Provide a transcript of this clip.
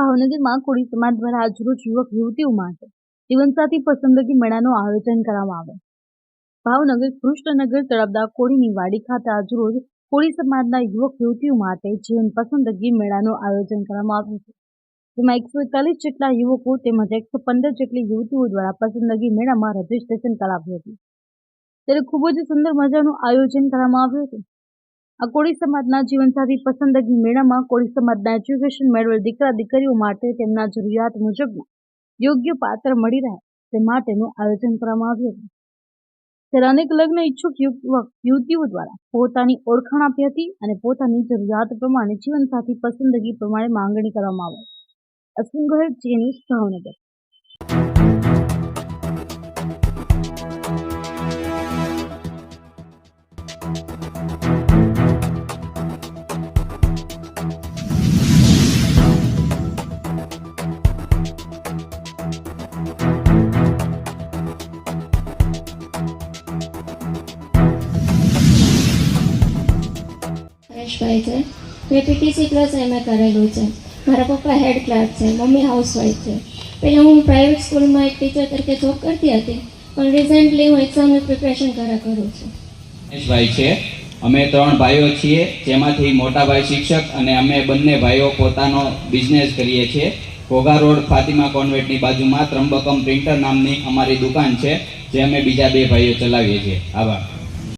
ભાવનગરમાં કોળી સમાજ દ્વારા આજરોજ યુવક યુવતીઓ માટે જીવનસાથી પસંદગી મેળાનું આયોજન કરવામાં આવ્યું. ભાવનગર કૃષ્ણનગર તળપદા કોળીની વાડી ખાતે આજરોજ કોળી સમાજના યુવક યુવતીઓ માટે જીવન પસંદગી મેળાનું આયોજન કરવામાં આવ્યું છે જેમાં એકસો એકતાલીસ જેટલા યુવકો તેમજ એકસો પંદર જેટલી યુવતીઓ દ્વારા પસંદગી મેળામાં રજીસ્ટ્રેશન કરાવ્યું હતું. ત્યારે ખૂબ જ સુંદર મજાનું આયોજન કરવામાં આવ્યું હતું. કોળી સમાજના જીવનસાથી પસંદગી મેળામાં કોળી સમાજના એજ્યુકેશન મેળવેલ દીકરા દીકરીઓ માટે તેમના જરૂરિયાત મુજબના યોગ્ય પાત્ર મળી રહે તે માટેનું આયોજન કરવામાં આવ્યું હતું. ત્યારે અનેક લગ્ન ઈચ્છુક યુવક, યુવતીઓ દ્વારા પોતાની ઓળખાણ આપી હતી અને પોતાની જરૂરિયાત પ્રમાણે જીવનસાથી પસંદગી પ્રમાણે માંગણી કરવામાં આવી. અશ્વિન ગોહેલ જી ભાવનગર. હરેશભાઈ છે. મેં પીટીસી પ્લસ એમએ કરેલું છે. મારા પપ્પા હેડ ક્લાર્ક છે, મમ્મી હાઉસવાઈફ છે. પહેલાં હું પ્રાઇવેટ સ્કૂલમાં એક ટીચર તરીકે જોબ કરતી હતી, પણ રિસેન્ટલી હું એક્ઝામની પ્રિપેરેશન કર્યા કરું છું. ભાઈ છે. અમે ત્રણ ભાઈઓ છીએ, જેમાંથી મોટા ભાઈ શિક્ષક અને અમે બંને ભાઈઓ પોતાનો બિઝનેસ કરીએ છીએ. ઘોઘા રોડ ફાતિમા કોન્વેન્ટની બાજુમાં ત્રંબકમ પ્રિન્ટર નામની અમારી દુકાન છે, જે અમે બીજા બે ભાઈઓ ચલાવીએ છીએ. આભાર.